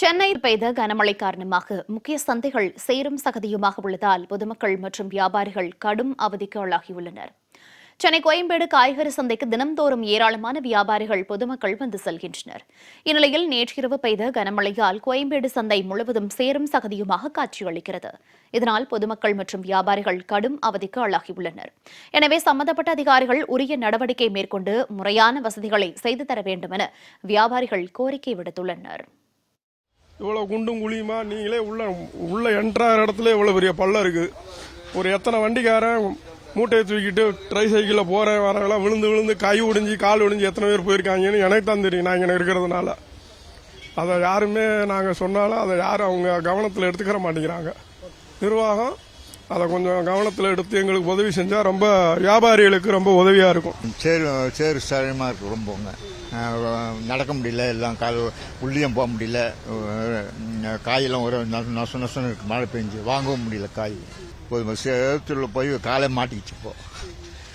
சென்னையில் பெய்த கனமழை காரணமாக முக்கிய சந்தைகள் சேரும் சகதியுமாக உள்ளதால் பொதுமக்கள் மற்றும் வியாபாரிகள் கடும் அவதிக்கு ஆளாகியுள்ளனர் சென்னை கோயம்பேடு காய்கறி சந்தைக்கு தினம்தோறும் ஏராளமான வியாபாரிகள் பொதுமக்கள் வந்து செல்கின்றனர். இந்நிலையில் நேற்றிரவு பெய்த கனமழையால் கோயம்பேடு சந்தை முழுவதும் சேரும் சகதியுமாக காட்சியளிக்கிறது. இதனால் பொதுமக்கள் மற்றும் வியாபாரிகள் கடும் அவதிக்கு ஆளாகியுள்ளனர் எனவே சம்பந்தப்பட்ட அதிகாரிகள் உரிய நடவடிக்கை மேற்கொண்டு முறையான வசதிகளை செய்து தர வேண்டும் என வியாபாரிகள் கோரிக்கை விடுத்துள்ளனர். இவ்வளோ குண்டும் குழியுமா? நீங்களே உள்ள உள்ள என்ட்ராகிற இடத்துல இவ்வளோ பெரிய பள்ளம் இருக்குது ஒரு எத்தனை வண்டிக்காரன் மூட்டையை தூக்கிட்டு ட்ரை சைக்கிளில் போகிறேன் வரவெல்லாம் விழுந்து விழுந்து கை ஒடிஞ்சு கால் ஒடிஞ்சு எத்தனை பேர் போயிருக்காங்கன்னு எனக்கு தான் தெரியும் நான் இங்கே இருக்கிறதுனால. அதை யாருமே நாங்கள் சொன்னாலும் அதை யாரும் அவங்க கவனத்தில் எடுத்துக்கிற மாட்டேங்கிறாங்க. நிர்வாகம் அதை கொஞ்சம் கவனத்தில் எடுத்து எங்களுக்கு உதவி செஞ்சால் ரொம்ப வியாபாரிகளுக்கு ரொம்ப உதவியாக இருக்கும். சேரு சேரு சரமாக இருக்கு ரொம்பங்க நடக்க முடியல எல்லாம் கால் உள்ளியும் போக முடியல. காயெல்லாம் ஒரு நச நச நசன்னு இருக்கு மழை பெஞ்சு. வாங்கவும் முடியல காய். ஒரு சேத்துல போய் காலை மாட்டிக்கிச்சு இப்போ.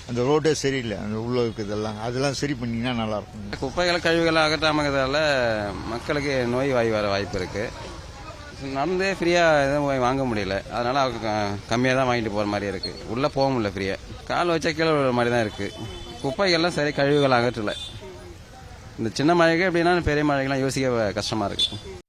அந்த ரோடே சரியில்லை அந்த உள்ள இருக்குதெல்லாம் அதெல்லாம் சரி பண்ணீங்கன்னா நல்லா இருக்கும். குப்பைகளை கழிவுகளை அகற்றாமக்கிறதால மக்களுக்கு நோய் வாய் வர வாய்ப்பு இருக்கு. நடந்தே ஃப்ரீயாக எதுவும் போய் வாங்க முடியல. அதனால அவங்க கம்மியாக தான் வாங்கிட்டு போகிற மாதிரி இருக்குது உள்ளே போக முடியல ஃப்ரீயாக கால் வச்சா கீழே விழுற மாதிரி தான் இருக்குது குப்பைகள்லாம் சரி கழிவுகள் அகற்றலை. இந்த சின்ன மழைக்கு எப்படின்னா பெரிய மழைக்கெல்லாம் யோசிக்க கஷ்டமாக இருக்குது